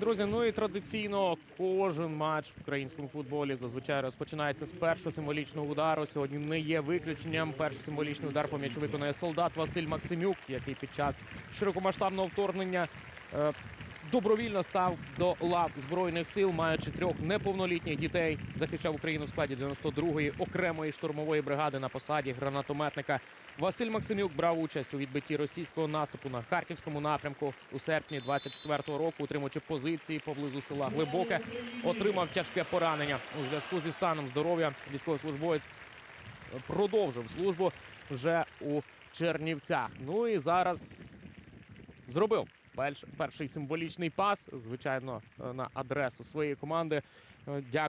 Друзі, ну і традиційно кожен матч в українському футболі зазвичай розпочинається з першого символічного удару. Сьогодні не є виключенням. Перший символічний удар по м'ячу виконує солдат Василь Максимюк, який під час широкомасштабного вторгнення е, добровільно став до лав збройних сил, маючи трьох неповнолітніх дітей, захищав Україну в складі 92-ї окремої штурмової бригади на посаді гранатометника. Василь Максимюк брав участь у відбитті російського наступу на харківському напрямку у серпні 24-го року, утримуючи позиції поблизу села Глибоке, отримав тяжке поранення у зв'язку зі станом здоров'я. Військовослужбовець продовжив службу вже у Чернівцях. Ну і зараз зробив перший символічний пас, звичайно, е, на адресу своєї команди. Е, Дякую.